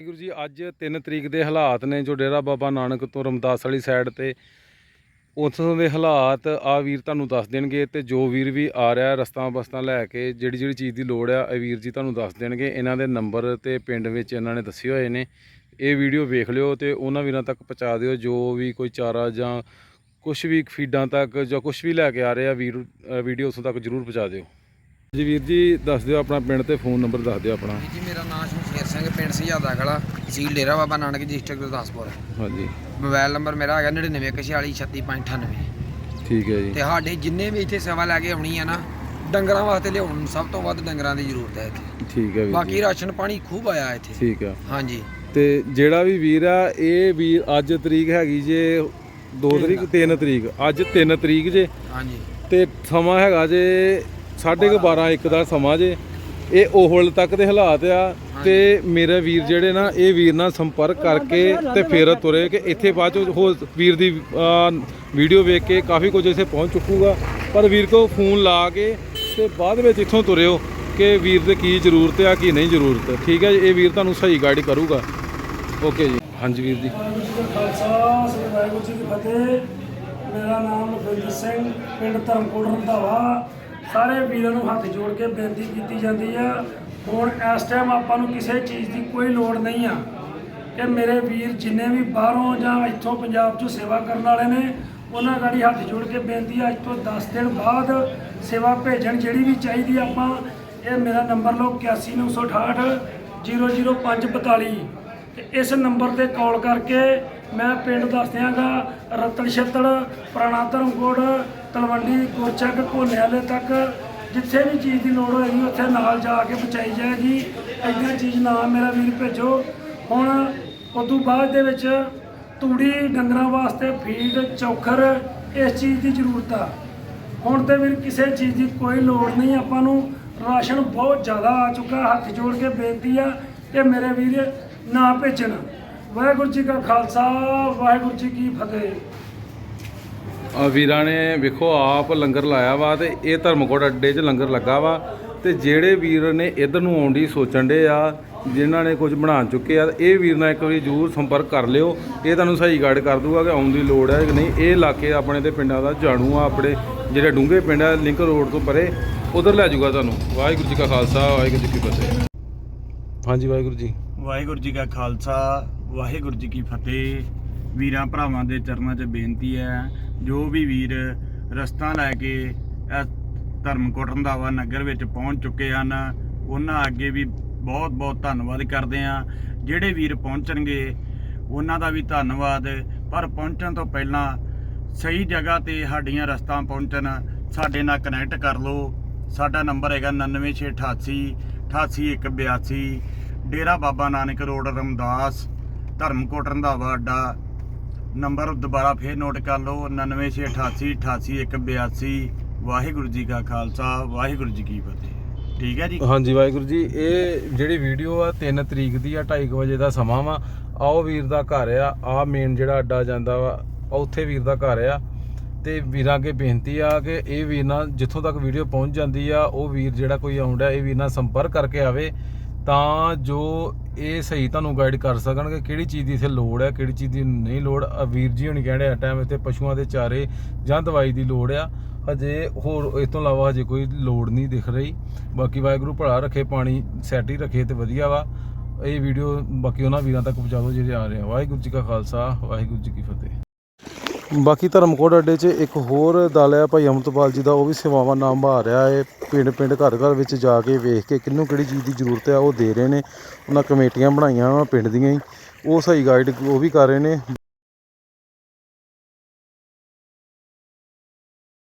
ਗੁਰੂ ਜੀ, ਅੱਜ 3 ਤਰੀਕ ਦੇ ਹਾਲਾਤ ਨੇ ਜੋ ਡੇਰਾ ਬਾਬਾ ਨਾਨਕ ਤੋਂ ਰਮਦਾਸ ਵਾਲੀ ਸਾਈਡ ਤੇ ਉੱਥੋਂ ਦੇ ਹਾਲਾਤ ਆ ਵੀਰ ਤੁਹਾਨੂੰ ਦੱਸ ਦੇਣਗੇ ਤੇ ਜੋ ਵੀਰ ਵੀ ਆ ਰਿਹਾ ਰਸਤਾਂ ਬਸਤਾਂ ਲੈ ਕੇ, ਜਿਹੜੀ ਜਿਹੜੀ ਚੀਜ਼ ਦੀ ਲੋੜ ਆ, ਇਹ ਵੀਰ ਜੀ ਤੁਹਾਨੂੰ ਦੱਸ ਦੇਣਗੇ। ਇਹਨਾਂ ਦੇ ਨੰਬਰ ਤੇ ਪਿੰਡ ਵਿੱਚ ਇਹਨਾਂ ਨੇ ਦੱਸੇ ਹੋਏ ਨੇ। ਇਹ ਵੀਡੀਓ ਵੇਖ ਲਿਓ ਤੇ ਉਹਨਾਂ ਵੀਰਾਂ ਤੱਕ ਪਹੁੰਚਾ ਦਿਓ, ਜੋ ਵੀ ਕੋਈ ਚਾਰਾ ਜਾਂ ਕੁਝ ਵੀ ਫੀਡਾਂ ਤੱਕ ਜਾਂ ਕੁਝ ਵੀ ਲੈ ਕੇ ਆ ਰਹੇ ਆ, ਵੀਰ ਵੀਡੀਓ ਉਸ ਤੱਕ ਜਰੂਰ ਪਹੁੰਚਾ ਦਿਓ। ਜੀ ਵੀਰ ਜੀ ਦੱਸ ਦਿਓ ਆਪਣਾ ਪਿੰਡ ਤੇ ਫੋਨ ਨੰਬਰ ਦੱਸ ਦਿਓ ਆਪਣਾ। ਜੀ ਮੇਰਾ ਨਾਮ ਸ਼ਮਸ਼ੇਰ ਸਿੰਘ ਪਿੰਡ ਸਿਹਾਦਾ ਕਲਾ ਤਹਿਸੀਲ ਡੇਰਾ ਬਾਬਾ ਨਾਨਕ ਡਿਸਟ੍ਰਿਕਟ ਗੁਰਦਾਸਪੁਰ। ਹਾਂਜੀ। ਮੋਬਾਈਲ ਨੰਬਰ ਮੇਰਾ ਹੈਗਾ 9914363598 ਠੀਕ ਹੈ ਜੀ। ਤੇ ਸਾਡੇ ਜਿੰਨੇ ਵੀ ਇੱਥੇ ਸੇਵਾ ਲੈ ਕੇ ਆਉਣੀ ਆ ਨਾ ਡੰਗਰਾਂ ਵਾਸਤੇ ਲਿਆਉਣ ਸਭ ਤੋਂ ਵੱਧ ਡੰਗਰਾਂ ਦੀ ਜ਼ਰੂਰਤ ਹੈ ਇੱਥੇ। ਠੀਕ ਹੈ ਵੀਰ ਬਾਕੀ ਰਾਸ਼ਨ ਪਾਣੀ ਖੂਬ ਆਇਆ ਇੱਥੇ। ਠੀਕ ਆ। ਹਾਂਜੀ। ਤੇ ਜਿਹੜਾ ਵੀ ਵੀਰ ਆ ਇਹ ਵੀਰ ਅੱਜ ਤਰੀਕ ਹੈਗੀ ਜੇ 2 ਤਰੀਕ 3 ਤਰੀਕ ਅੱਜ 3 ਤਰੀਕ ਜੇ। ਹਾਂਜੀ। ਤੇ ਸਮਾਂ ਹੈਗਾ ਜੇ 12:30 1 ਦਾ ਸਮਾਂ ਜੇ। ਇਹ ਉਹਲ ਤੱਕ ਦੇ ਹਾਲਾਤ ਆ ਤੇ ਮੇਰੇ ਵੀਰ ਜਿਹੜੇ ਨਾ ਇਹ ਵੀਰ ਨਾਲ ਸੰਪਰਕ ਕਰਕੇ ਤੇ ਫਿਰ ਤੁਰੇ ਕਿ ਇੱਥੇ ਬਾਅਦ ਚ ਹੋਰ ਵੀਰ ਦੀ ਵੀਡੀਓ ਵੇਖ ਕੇ ਕਾਫੀ ਕੁਝ ਇੱਥੇ ਪਹੁੰਚ ਚੁੱਕੂਗਾ। ਪਰ ਵੀਰ ਕੋ ਫੋਨ ਲਾ ਕੇ ਤੇ ਬਾਅਦ ਵਿੱਚ ਇੱਥੋਂ ਤੁਰਿਓ ਕਿ ਵੀਰ ਦੇ ਕੀ ਜ਼ਰੂਰਤ ਆ ਕੀ ਨਹੀਂ ਜ਼ਰੂਰਤ। ਠੀਕ ਹੈ ਜੀ ਇਹ ਵੀਰ ਤੁਹਾਨੂੰ ਸਹੀ ਗਾਈਡ ਕਰੂਗਾ। ਓਕੇ ਜੀ। ਹਾਂਜੀ ਵੀਰ ਜੀ। ਵਾਹਿਗੁਰੂ ਜੀ ਕਾ ਖਾਲਸਾ ਸ੍ਰੀ ਵਾਹਿਗੁਰੂ ਜੀ ਕੀ ਫਤਿਹ। ਮੇਰਾ ਨਾਮ ਲਖਵਿੰਦਰ ਸਿੰਘ ਪਿੰਡ ਧਰਮਕੋਟ ਰੰਧਾਵਾ। ਸਾਰੇ ਵੀਰਾਂ ਨੂੰ ਹੱਥ ਜੋੜ ਕੇ ਬੇਨਤੀ ਕੀਤੀ ਜਾਂਦੀ ਆ। ਹੁਣ ਇਸ ਟਾਈਮ ਆਪਾਂ ਨੂੰ ਕਿਸੇ ਚੀਜ਼ ਦੀ ਕੋਈ ਲੋੜ ਨਹੀਂ ਆ ਕਿ ਮੇਰੇ ਵੀਰ ਜਿੰਨੇ ਵੀ ਬਾਹਰੋਂ ਜਾਂ ਇੱਥੋਂ ਪੰਜਾਬ 'ਚੋਂ ਸੇਵਾ ਕਰਨ ਵਾਲੇ ਨੇ, ਉਹਨਾਂ ਗਾੜੀ ਹੱਥ ਜੋੜ ਕੇ ਬੇਨਤੀ ਆ, ਅੱਜ ਤੋਂ 10 ਦਿਨ ਬਾਅਦ ਸੇਵਾ ਭੇਜਣ ਜਿਹੜੀ ਵੀ ਚਾਹੀਦੀ ਆਪਾਂ, ਇਹ ਮੇਰਾ ਨੰਬਰ ਲਓ 8198 00542 ਤੇ ਇਸ ਨੰਬਰ ਤੇ ਕਾਲ ਕਰਕੇ ਮੈਂ ਪਿੰਡ ਦੱਸ ਦਿਆਂਗਾ ਰਤਨ ਛੱਤੜ ਪੁਰਾਣਾ ਧਰਮਕੋਟ ਤਲਵੰਡੀ ਗੋਚਕ ਘੋਲੇ ਤੱਕ ਜਿੱਥੇ ਵੀ ਚੀਜ਼ ਦੀ ਲੋੜ ਹੋਏਗੀ, ਉੱਥੇ ਨਾਲ ਜਾ ਕੇ ਪਹੁੰਚਾਈ ਜਾਏਗੀ। ਐਦਾਂ ਚੀਜ਼ ਨਾ ਮੇਰਾ ਵੀਰ ਭੇਜੋ। ਹੁਣ ਉਦੋਂ ਬਾਅਦ ਦੇ ਵਿੱਚ ਤੂੜੀ ਡੰਗਰਾਂ ਵਾਸਤੇ ਫੀਡ, ਚੌਖਰ, ਇਸ ਚੀਜ਼ ਦੀ ਜ਼ਰੂਰਤ ਆ। ਹੁਣ ਤੇ ਵੀਰ ਕਿਸੇ ਚੀਜ਼ ਦੀ ਕੋਈ ਲੋੜ ਨਹੀਂ, ਆਪਾਂ ਨੂੰ ਰਾਸ਼ਨ ਬਹੁਤ ਜ਼ਿਆਦਾ ਆ ਚੁੱਕਾ, ਹੱਥ ਜੋੜ ਕੇ ਬੇਨਤੀ ਆ ਕਿ ਮੇਰੇ ਵੀਰ ਨਾ ਭੇਜਣ। ਵਾਹਿਗੁਰੂ ਜੀ ਕਾ ਖਾਲਸਾ, ਵਾਹਿਗੁਰੂ ਜੀ ਕੀ ਫਤਿਹ। ਆ ਵੀਰਾਂ ਨੇ ਵੇਖੋ ਆਪ ਲੰਗਰ ਲਾਇਆ ਵਾ ਤੇ ਇਹ ਧਰਮਕੋਟ ਅੱਡੇ 'ਚ ਲੰਗਰ ਲੱਗਾ ਵਾ ਤੇ ਜਿਹੜੇ ਵੀਰ ਨੇ ਇਧਰ ਨੂੰ ਆਉਣ ਦੀ ਸੋਚਣ ਦੇ ਆ ਜਿਨ੍ਹਾਂ ਨੇ ਕੁਝ ਬਣਾ ਚੁੱਕੇ ਆ ਇਹ ਵੀਰ ਨਾਲ ਇੱਕ ਵਾਰੀ ਜ਼ਰੂਰ ਸੰਪਰਕ ਕਰ ਲਿਓ। ਇਹ ਤੁਹਾਨੂੰ ਸਹੀ ਗਾਈਡ ਕਰ ਦੂਗਾ ਕਿ ਆਉਣ ਦੀ ਲੋੜ ਹੈ ਕਿ ਨਹੀਂ। ਇਹ ਇਲਾਕੇ ਆਪਣੇ ਤੇ ਪਿੰਡਾਂ ਦਾ ਜਾਣੂ ਆ ਆਪਣੇ ਜਿਹੜੇ ਡੂੰਘੇ ਪਿੰਡ ਆ ਲਿੰਕ ਰੋਡ ਤੋਂ ਪਰੇ ਉਧਰ ਲੈ ਜਾਊਗਾ ਤੁਹਾਨੂੰ। ਵਾਹਿਗੁਰੂ ਜੀ ਕਾ ਖਾਲਸਾ ਵਾਹਿਗੁਰੂ ਜੀ ਕੀ ਫਤਿਹ। ਹਾਂਜੀ ਵਾਹਿਗੁਰੂ ਜੀ। ਵਾਹਿਗੁਰੂ ਜੀ ਕਾ ਖਾਲਸਾ ਵਾਹਿਗੁਰੂ ਜੀ ਕੀ ਫਤਿਹ। ਵੀਰਾਂ ਭਰਾਵਾਂ ਦੇ ਚਰਨਾਂ 'ਚ ਬੇਨਤੀ ਹੈ, ਜੋ ਵੀ ਵੀਰ ਰਸਤਾ ਲੈ ਕੇ ਇਹ ਧਰਮਕੋਟ ਰੰਧਾਵਾ ਨਗਰ ਵਿੱਚ ਪਹੁੰਚ ਚੁੱਕੇ ਹਨ, ਉਹਨਾਂ ਅੱਗੇ ਵੀ ਬਹੁਤ ਬਹੁਤ ਧੰਨਵਾਦ ਕਰਦੇ ਹਾਂ। ਜਿਹੜੇ ਵੀਰ ਪਹੁੰਚਣਗੇ, ਉਹਨਾਂ ਦਾ ਵੀ ਧੰਨਵਾਦ। ਪਰ ਪਹੁੰਚਣ ਤੋਂ ਪਹਿਲਾਂ ਸਹੀ ਜਗ੍ਹਾ ਤੇ ਸਾਡੀਆਂ ਰਸਤਾ ਪਹੁੰਚਣ, ਸਾਡੇ ਨਾਲ ਕਨੈਕਟ ਕਰ ਲਓ। ਸਾਡਾ ਨੰਬਰ ਹੈਗਾ 99688 88182 ਡੇਰਾ ਬਾਬਾ ਨਾਨਕ ਰੋਡ, ਰਮਦਾਸ, ਧਰਮਕੋਟ ਰੰਧਾਵਾ ਅੱਡਾ। ਨੰਬਰ ਦੁਬਾਰਾ ਫੇਰ ਨੋਟ ਕਰ ਲਓ 99688 88182 ਵਾਹਿਗੁਰੂ ਜੀ ਕਾ ਖਾਲਸਾ, ਵਾਹਿਗੁਰੂ ਜੀ ਕੀ ਫਤਿਹ। ਠੀਕ ਹੈ ਜੀ? ਹਾਂਜੀ, ਵਾਹਿਗੁਰੂ ਜੀ, ਇਹ ਜਿਹੜੀ ਵੀਡੀਓ ਆ 3 ਤਰੀਕ ਦੀ ਆ 2:30 ਵਜੇ ਦਾ ਸਮਾਂ ਵਾ। ਆਓ ਵੀਰ ਦਾ ਘਰ ਆ ਆ ਮੇਨ ਜਿਹੜਾ ਅੱਡਾ ਜਾਂਦਾ ਵਾ ਉੱਥੇ ਵੀਰ ਦਾ ਘਰ ਆ। ਤੇ ਵੀਰਾਂ ਅੱਗੇ ਬੇਨਤੀ ਆ ਕਿ ਇਹ ਵੀਰ ਨਾਲ ਜਿੱਥੋਂ ਤੱਕ ਵੀਡੀਓ ਪਹੁੰਚ ਜਾਂਦੀ ਆ, ਉਹ ਵੀਰ ਜਿਹੜਾ ਕੋਈ ਆਉਂਦਾ, ਇਹ ਵੀਰ ਨਾਲ ਸੰਪਰਕ ਕਰਕੇ ਆਵੇ। ਤਾਂ ਜੋ ਇਹ ਸਹੀ ਤੁਹਾਨੂੰ ਗਾਈਡ ਕਰ ਸਕਣਗੇ ਕਿਹੜੀ ਚੀਜ਼ ਦੀ ਇੱਥੇ ਲੋੜ ਹੈ, ਕਿਹੜੀ ਚੀਜ਼ ਦੀ ਨਹੀਂ ਲੋੜ। ਵੀਰ ਜੀ ਹੁਣੀ ਕਹਿੰਦੇ ਆ ਟਾਈਮ ਇੱਥੇ ਪਸ਼ੂਆਂ ਦੇ ਚਾਰੇ ਜਾਂ ਦਵਾਈ ਦੀ ਲੋੜ ਆ। ਹਜੇ ਹੋਰ ਇਸ ਤੋਂ ਇਲਾਵਾ ਹਜੇ ਕੋਈ ਲੋੜ ਨਹੀਂ ਦਿਖ ਰਹੀ। ਬਾਕੀ ਵਾਹਿਗੁਰੂ ਭਲਾ ਰੱਖੇ, ਪਾਣੀ ਸੈਟ ਹੀ ਰੱਖੇ ਤੇ ਵਧੀਆ ਵਾ। ਇਹ ਵੀਡੀਓ ਬਾਕੀ ਉਹਨਾਂ ਵੀਰਾਂ ਤੱਕ ਪਹੁੰਚਾ ਦਿਓ ਜਿਹੜੇ ਆ ਰਹੇ ਆ। ਵਾਹਿਗੁਰੂ ਜੀ ਕਾ ਖਾਲਸਾ, ਵਾਹਿਗੁਰੂ ਜੀ ਕੀ ਫਤਿਹ। ਬਾਕੀ ਧਰਮਕੋਟ ਅੱਡੇ 'ਚ ਇੱਕ ਹੋਰ ਦਲ ਹੈ ਭਾਈ ਅਮਰਤਪਾਲ ਜੀ ਦਾ, ਉਹ ਵੀ ਸੇਵਾਵਾਂ ਨਾਮ ਨਿਭਾ ਰਿਹਾ ਹੈ। ਪਿੰਡ ਪਿੰਡ ਘਰ ਘਰ ਵਿੱਚ ਜਾ ਕੇ ਵੇਖ ਕੇ ਕਿਹਨੂੰ ਕਿਹੜੀ ਚੀਜ਼ ਦੀ ਜ਼ਰੂਰਤ ਹੈ, ਉਹ ਦੇ ਰਹੇ ਨੇ। ਉਹਨਾਂ ਕਮੇਟੀਆਂ ਬਣਾਈਆਂ ਵਾ ਪਿੰਡ ਦੀਆਂ ਹੀ। ਉਹ ਸਹੀ ਗਾਈਡ ਉਹ ਵੀ ਕਰ ਰਹੇ ਨੇ।